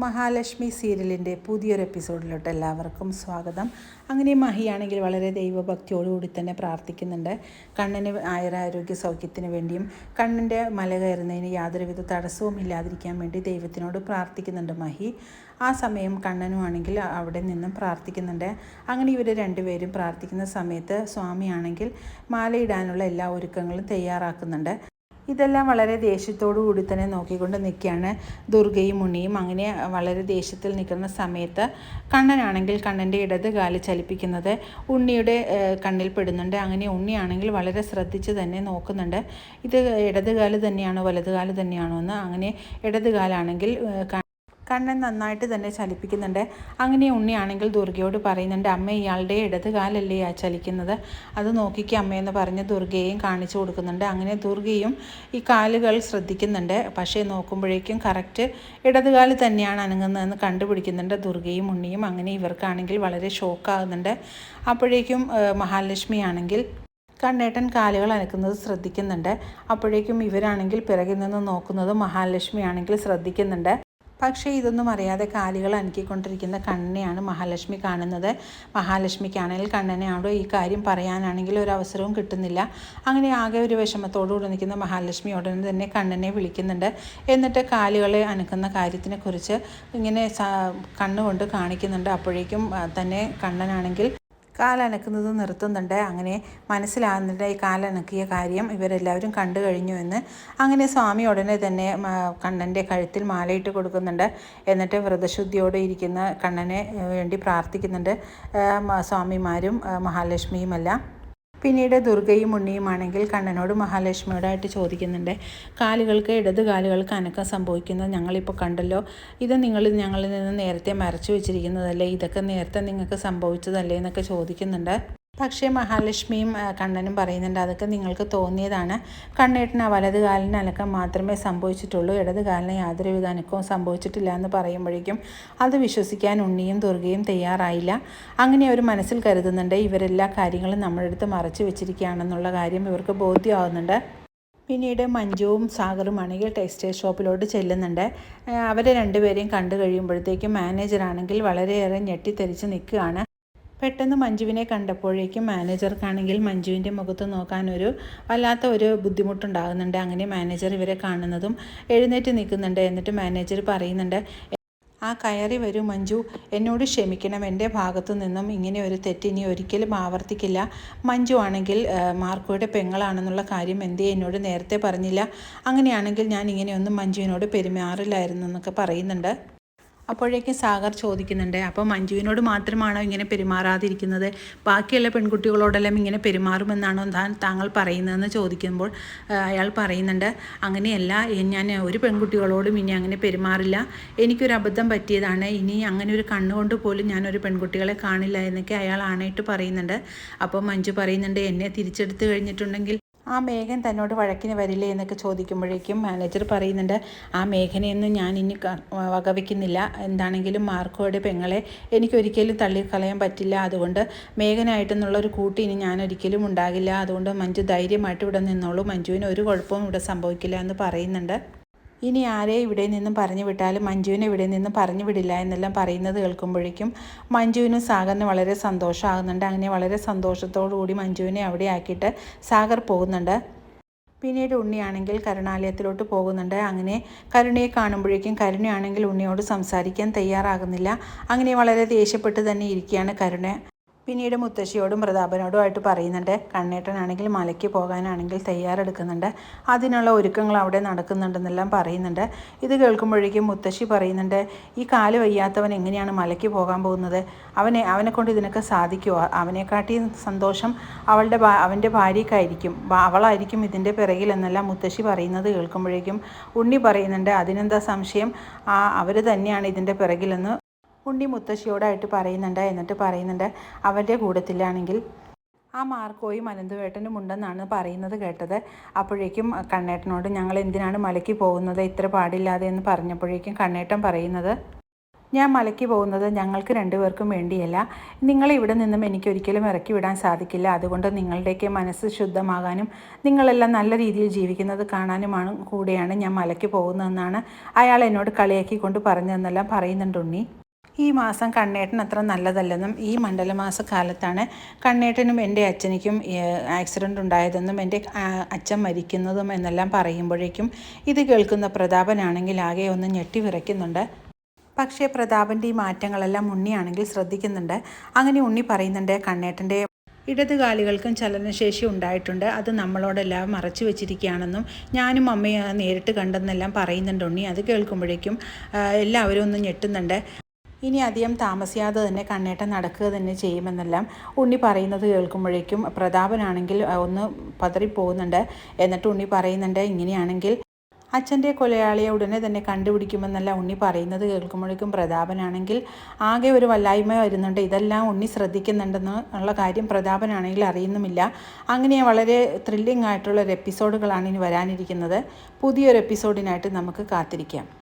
മഹാലക്ഷ്മി സീരിയലിന്റെ പുതിയൊരു എപ്പിസോഡിലോട്ട് എല്ലാവർക്കും സ്വാഗതം. അങ്ങനെ മഹിയാണെങ്കിൽ വളരെ ദൈവഭക്തിയോടുകൂടി തന്നെ പ്രാർത്ഥിക്കുന്നുണ്ട്. കണ്ണിന് ആയുരാരോഗ്യ സൗഖ്യത്തിന് വേണ്ടിയും കണ്ണിന്റെ മല കയറുന്നതിന് യാതൊരുവിധ തടസ്സവും ഇല്ലാതിരിക്കാൻ വേണ്ടി ദൈവത്തിനോട് പ്രാർത്ഥിക്കുന്നുണ്ട് മഹി. ആ സമയം കണ്ണനുമാണെങ്കിൽ അവിടെ നിന്നും പ്രാർത്ഥിക്കുന്നുണ്ട്. അങ്ങനെ ഇവർ രണ്ടുപേരും പ്രാർത്ഥിക്കുന്ന സമയത്ത് സ്വാമിയാണെങ്കിൽ മാലയിടാനുള്ള എല്ലാ ഒരുക്കങ്ങളും തയ്യാറാക്കുന്നുണ്ട്. ഇതെല്ലാം വളരെ ദേഷ്യത്തോടു കൂടി തന്നെ നോക്കിക്കൊണ്ട് നിൽക്കുകയാണ് ദുർഗയും മുണിയും അങ്ങനെ വളരെ ദേഷ്യത്തിൽ നിൽക്കുന്ന സമയത്ത് കണ്ണനാണെങ്കിൽ കണ്ണന്റെ ഇടത് കാൽ ചലിപ്പിക്കുന്നത് ഉണ്ണിയുടെ കണ്ണിൽ പെടുന്നുണ്ട്. അങ്ങനെ ഉണ്ണിയാണെങ്കിൽ വളരെ ശ്രദ്ധിച്ച് തന്നെ നോക്കുന്നുണ്ട്. ഇത് ഇടത് കാൽ തന്നെയാണോ വലത് കാൽ തന്നെയാണോ എന്ന്. അങ്ങനെ ഇടത് കാലാണെങ്കിൽ കണ്ണൻ നന്നായിട്ട് തന്നെ ചലിപ്പിക്കുന്നുണ്ട്. അങ്ങനെ ഉണ്ണിയാണെങ്കിൽ ദുർഗയോട് പറയുന്നുണ്ട് അമ്മ ഇയാളുടെ ഇടത് കാലല്ലേ ആ ചലിക്കുന്നത്? അത് നോക്കിക്ക് അമ്മയെന്ന് പറഞ്ഞ് ദുർഗയെയും കാണിച്ചു കൊടുക്കുന്നുണ്ട്. അങ്ങനെ ദുർഗയും ഈ കാലുകൾ ശ്രദ്ധിക്കുന്നുണ്ട്. പക്ഷേ നോക്കുമ്പോഴേക്കും കറക്റ്റ് ഇടത് കാൽ തന്നെയാണ് അനങ്ങുന്നതെന്ന് കണ്ടുപിടിക്കുന്നുണ്ട് ദുർഗയും ഉണ്ണിയും. അങ്ങനെ ഇവർക്കാണെങ്കിൽ വളരെ ഷോക്കാകുന്നുണ്ട് അപ്പോഴേക്കും മഹാലക്ഷ്മി ആണെങ്കിൽ കണ്ണേട്ടൻ കാലുകൾ അനക്കുന്നത് ശ്രദ്ധിക്കുന്നുണ്ട്. അപ്പോഴേക്കും ഇവരാണെങ്കിൽ പിറകിൽ നിന്ന് നോക്കുന്നത് മഹാലക്ഷ്മി ആണെങ്കിൽ ശ്രദ്ധിക്കുന്നുണ്ട്. പക്ഷേ ഇതൊന്നും അറിയാതെ കാലികൾ അനക്കിക്കൊണ്ടിരിക്കുന്ന കണ്ണനെയാണ് മഹാലക്ഷ്മി കാണുന്നത്. മഹാലക്ഷ്മിക്കാണെങ്കിൽ കണ്ണനെയാണോ ഈ കാര്യം പറയാനാണെങ്കിൽ ഒരു അവസരവും കിട്ടുന്നില്ല. അങ്ങനെ ആകെ ഒരു വിഷമത്തോടുകൂടി നിൽക്കുന്ന മഹാലക്ഷ്മി ഉടനെ തന്നെ കണ്ണനെ വിളിക്കുന്നുണ്ട്. എന്നിട്ട് കാലുകളെ അനക്കുന്ന കാര്യത്തിനെക്കുറിച്ച് ഇങ്ങനെ കണ്ണുകൊണ്ട് കാണിക്കുന്നുണ്ട്. അപ്പോഴേക്കും തന്നെ കണ്ണനാണെങ്കിൽ കാലനക്കുന്നത് നിർത്തുന്നുണ്ട്. അങ്ങനെ മനസ്സിലാകുന്നുണ്ട് ഈ കാലനക്കിയ കാര്യം. ഇവരെല്ലാവരും കണ്ടു കഴിഞ്ഞു എന്ന്. അങ്ങനെ സ്വാമി ഉടനെ തന്നെ കണ്ണന്റെ കഴുത്തിൽ മാലയിട്ട് കൊടുക്കുന്നുണ്ട്. എന്നിട്ട് വ്രതശുദ്ധിയോടെ ഇരിക്കുന്ന കണ്ണനെ വേണ്ടി പ്രാർത്ഥിക്കുന്നുണ്ട്. സ്വാമിമാരും മഹാലക്ഷ്മിയുമെല്ലാം. പിന്നീട് ദുർഗയും ഉണ്ണിയുമാണെങ്കിൽ കണ്ണനോട് മഹാലക്ഷ്മിയോടായിട്ട് ചോദിക്കുന്നുണ്ട് കാലുകൾക്ക് ഇടത് കാലുകൾക്ക് അനക്കം സംഭവിക്കുന്നത് ഞങ്ങളിപ്പോൾ കണ്ടല്ലോ. ഇത് നിങ്ങൾ ഞങ്ങളിൽ നിന്ന് നേരത്തെ മറച്ചു വെച്ചിരിക്കുന്നതല്ലേ? ഇതൊക്കെ നേരത്തെ നിങ്ങൾക്ക് സംഭവിച്ചതല്ലേ? എന്നൊക്കെ ചോദിക്കുന്നുണ്ട്. പക്ഷേ മഹാലക്ഷ്മിയും കണ്ണനും പറയുന്നുണ്ട് അതൊക്കെ നിങ്ങൾക്ക് തോന്നിയതാണ്. കണ്ണേട്ടന് വലത് കാലിന് അനക്കം മാത്രമേ സംഭവിച്ചിട്ടുള്ളൂ. ഇടത് കാലിന് യാതൊരു വിധ അനക്കവും സംഭവിച്ചിട്ടില്ല എന്ന് പറയുമ്പോഴേക്കും അത് വിശ്വസിക്കാൻ ഉണ്ണിയും ദുർഗയും തയ്യാറായില്ല. അങ്ങനെ അവർ മനസ്സിൽ കരുതുന്നുണ്ട് ഇവരെല്ലാ കാര്യങ്ങളും നമ്മുടെ അടുത്ത് മറച്ചു വെച്ചിരിക്കുകയാണെന്നുള്ള കാര്യം ഇവർക്ക് ബോധ്യമാകുന്നുണ്ട് പിന്നീട് മഞ്ജുവും സാഗറുമാണെങ്കിൽ ടെക്സ്റ്റൈൽ ഷോപ്പിലോട്ട് ചെല്ലുന്നുണ്ട്. അവരെ രണ്ടുപേരെയും കണ്ടു കഴിയുമ്പോഴത്തേക്കും മാനേജറാണെങ്കിൽ വളരെയേറെ ഞെട്ടിത്തെറിച്ച് നിൽക്കുകയാണ്. പെട്ടെന്ന് മഞ്ജുവിനെ കണ്ടപ്പോഴേക്കും മാനേജർക്കാണെങ്കിൽ മഞ്ജുവിന്റെ മുഖത്ത് നോക്കാനൊരു വല്ലാത്ത ഒരു ബുദ്ധിമുട്ടുണ്ടാകുന്നുണ്ട്. അങ്ങനെ മാനേജർ ഇവരെ കാണുന്നതും എഴുന്നേറ്റ് നിൽക്കുന്നുണ്ട് എന്നിട്ട് മാനേജർ പറയുന്നുണ്ട് ആ കയറി വരൂ മഞ്ജു എന്നോട് ക്ഷമിക്കണം. എന്റെ ഭാഗത്തു നിന്നും ഇങ്ങനെ ഒരു തെറ്റ് ഇനി ഒരിക്കലും ആവർത്തിക്കില്ല. മഞ്ജു ആണെങ്കിൽ മാർക്കോയുടെ പെങ്ങളാണെന്നുള്ള കാര്യം എന്തേ എന്നോട് നേരത്തെ പറഞ്ഞില്ല. അങ്ങനെയാണെങ്കിൽ ഞാൻ ഇങ്ങനെയൊന്നും മഞ്ജുവിനോട് പെരുമാറില്ലായിരുന്നു എന്നൊക്കെ പറയുന്നുണ്ട്. അപ്പോഴേക്കും സാഗർ ചോദിക്കുന്നുണ്ട് അപ്പോൾ മഞ്ജുവിനോട് മാത്രമാണോ ഇങ്ങനെ പെരുമാറാതിരിക്കുന്നത്? ബാക്കിയുള്ള പെൺകുട്ടികളോടെല്ലാം ഇങ്ങനെ പെരുമാറുമെന്നാണോ താൻ താങ്കൾ പറയുന്നതെന്ന് ചോദിക്കുമ്പോൾ അയാൾ പറയുന്നുണ്ട് അങ്ങനെയല്ല ഞാൻ ഒരു പെൺകുട്ടികളോടും ഇനി അങ്ങനെ പെരുമാറില്ല. എനിക്കൊരു അബദ്ധം പറ്റിയതാണ്. ഇനി അങ്ങനെ ഒരു കണ്ണുകൊണ്ട് പോലും ഞാൻ ഒരു പെൺകുട്ടികളെ കാണില്ല എന്നൊക്കെ അയാൾ ആണായിട്ട് പറയുന്നുണ്ട്. അപ്പോൾ മഞ്ജു പറയുന്നുണ്ട് എന്നെ തിരിച്ചെടുത്ത് കഴിഞ്ഞിട്ടുണ്ടെങ്കിൽ ആ മേഘൻ തന്നോട് വഴക്കിന് വരില്ലേ എന്നൊക്കെ ചോദിക്കുമ്പോഴേക്കും മാനേജർ പറയുന്നുണ്ട് ആ മേഘനയൊന്നും ഞാൻ ഇനി വകവയ്ക്കുന്നില്ല എന്താണെങ്കിലും മാർക്കോയുടെ പെങ്ങളെ എനിക്കൊരിക്കലും തള്ളിക്കളയാൻ പറ്റില്ല. അതുകൊണ്ട് മേഘനായിട്ടെന്നുള്ളൊരു കൂട്ടി ഇനി ഞാൻ ഒരിക്കലും ഉണ്ടാകില്ല. അതുകൊണ്ട് മഞ്ജു ധൈര്യമായിട്ട് ഇവിടെ നിന്നോളൂ. മഞ്ജുവിന് ഒരു കുഴപ്പവും ഇവിടെ സംഭവിക്കില്ല എന്ന് പറയുന്നുണ്ട്. ഇനി ആരെ ഇവിടെ നിന്നും പറഞ്ഞു വിട്ടാലും മഞ്ജുവിനെ ഇവിടെ നിന്നും പറഞ്ഞു വിടില്ല എന്നെല്ലാം പറയുന്നത് കേൾക്കുമ്പോഴേക്കും മഞ്ജുവിനും സാഗറിന് വളരെ സന്തോഷമാകുന്നുണ്ട്. അങ്ങനെ വളരെ സന്തോഷത്തോടു കൂടി മഞ്ജുവിനെ അവിടെ ആക്കിയിട്ട് സാഗർ പോകുന്നുണ്ട്. പിന്നീട് ഉണ്ണിയാണെങ്കിൽ കരുണാലയത്തിലോട്ട് പോകുന്നുണ്ട്. അങ്ങനെ കരുണയെ കാണുമ്പോഴേക്കും കരുണയാണെങ്കിൽ ഉണ്ണിയോട് സംസാരിക്കാൻ തയ്യാറാകുന്നില്ല. അങ്ങനെ വളരെ ദേഷ്യപ്പെട്ട് തന്നെ ഇരിക്കുകയാണ് കരുണ. പിന്നീട് മുത്തശ്ശിയോടും പ്രതാപനോടുമായിട്ട് പറയുന്നുണ്ട് കണ്ണേട്ടനാണെങ്കിൽ മലയ്ക്ക് പോകാനാണെങ്കിൽ തയ്യാറെടുക്കുന്നുണ്ട്. അതിനുള്ള ഒരുക്കങ്ങൾ അവിടെ നടക്കുന്നുണ്ടെന്നെല്ലാം പറയുന്നുണ്ട്. ഇത് കേൾക്കുമ്പോഴേക്കും മുത്തശ്ശി പറയുന്നുണ്ട് ഈ കാൽ വയ്യാത്തവൻ എങ്ങനെയാണ് മലയ്ക്ക് പോകാൻ പോകുന്നത്? അവനെ അവനെ കൊണ്ട് ഇതിനൊക്കെ സാധിക്കുമോ അവനെക്കാട്ടി സന്തോഷം അവളുടെ അവന്റെ ഭാര്യക്കായിരിക്കും അവളായിരിക്കും ഇതിന്റെ പിറകിൽ എന്നെല്ലാം മുത്തശ്ശി പറയുന്നത് കേൾക്കുമ്പോഴേക്കും ഉണ്ണി പറയുന്നുണ്ട് അതിനെന്താ സംശയം? ആ അവർ തന്നെയാണ് ഇതിന്റെ പിറകിലെന്ന് ഉണ്ണി മുത്തശ്ശിയോടായിട്ട് പറയുന്നുണ്ട് എന്നിട്ട് പറയുന്നുണ്ട് അവന്റെ കൂട്ടത്തിലാണെങ്കിൽ ആ മാർക്കോയും അനന്തുവേട്ടനും ഉണ്ടെന്നാണ് പറയുന്നത് കേട്ടത്. അപ്പോഴേക്കും കണ്ണേട്ടനോട് ഞങ്ങൾ എന്തിനാണ് മലയ്ക്ക് പോകുന്നത്? ഇത്ര പാടില്ലാതെ എന്ന് പറഞ്ഞപ്പോഴേക്കും കണ്ണേട്ടൻ പറയുന്നത് ഞാൻ മലയ്ക്ക് പോകുന്നത് ഞങ്ങൾക്ക് രണ്ടുപേർക്കും വേണ്ടിയല്ല. നിങ്ങളെ ഇവിടെ നിന്നും എനിക്കൊരിക്കലും ഇറക്കി വിടാൻ സാധിക്കില്ല. അതുകൊണ്ട് നിങ്ങളുടെയൊക്കെ മനസ്സ് ശുദ്ധമാകാനും നിങ്ങളെല്ലാം നല്ല രീതിയിൽ ജീവിക്കുന്നത് കാണാനുമാണ് കൂടെയാണ് ഞാൻ മലയ്ക്ക് പോകുന്നതെന്നാണ് അയാൾ എന്നോട് കളിയാക്കിക്കൊണ്ട് പറഞ്ഞതെന്നെല്ലാം പറയുന്നുണ്ട് ഉണ്ണി. ഈ മാസം കണ്ണേട്ടൻ അത്ര നല്ലതല്ലെന്നും ഈ മണ്ഡലമാസ കാലത്താണ് കണ്ണേട്ടനും എന്റെ അച്ഛനിക്കും ആക്സിഡന്റ് ഉണ്ടായതെന്നും എന്റെ അച്ഛൻ മരിക്കുന്നതും എന്നെല്ലാം പറയുമ്പോഴേക്കും ഇത് കേൾക്കുന്ന പ്രതാപനാണെങ്കിൽ ആകെ ഒന്ന് ഞെട്ടി വിറയ്ക്കുന്നുണ്ട്. പക്ഷേ പ്രതാപന്റെ ഈ മാറ്റങ്ങളെല്ലാം ഉണ്ണിയാണെങ്കിൽ ശ്രദ്ധിക്കുന്നുണ്ട്. അങ്ങനെ ഉണ്ണി പറയുന്നുണ്ട് കണ്ണേട്ടന്റെ ഇടതുകാലികൾക്കും ചലനശേഷി ഉണ്ടായിട്ടുണ്ട്. അത് നമ്മളോടെല്ലാം മറച്ചു വെച്ചിരിക്കുകയാണെന്നും ഞാനും അമ്മയും നേരിട്ട് കണ്ടെന്നെല്ലാം പറയുന്നുണ്ട് ഉണ്ണി. അത് കേൾക്കുമ്പോഴേക്കും എല്ലാവരും ഒന്ന് ഞെട്ടുന്നുണ്ട്. ഇനി അധികം താമസിയാതെ തന്നെ കണ്ണേട്ടം നടക്കുക തന്നെ ചെയ്യുമെന്നെല്ലാം ഉണ്ണി പറയുന്നത് കേൾക്കുമ്പോഴേക്കും പ്രതാപനാണെങ്കിൽ ഒന്ന് പതറിപ്പോകുന്നുണ്ട് എന്നിട്ട് ഉണ്ണി പറയുന്നുണ്ട് ഇങ്ങനെയാണെങ്കിൽ അച്ഛന്റെ കൊലയാളിയെ ഉടനെ തന്നെ കണ്ടുപിടിക്കുമെന്നല്ല ഉണ്ണി പറയുന്നത് കേൾക്കുമ്പോഴേക്കും പ്രതാപനാണെങ്കിൽ ആകെ ഒരു വല്ലായ്മ വരുന്നുണ്ട്. ഇതെല്ലാം ഉണ്ണി ശ്രദ്ധിക്കുന്നുണ്ടെന്ന് ഉള്ള കാര്യം പ്രതാപനാണെങ്കിൽ അറിയുന്നുമില്ല. അങ്ങനെ വളരെ ത്രില്ലിംഗ് ആയിട്ടുള്ള ഒരു എപ്പിസോഡുകളാണ് ഇനി വരാനിരിക്കുന്നത്. പുതിയൊരു എപ്പിസോഡിനായിട്ട് നമുക്ക് കാത്തിരിക്കാം.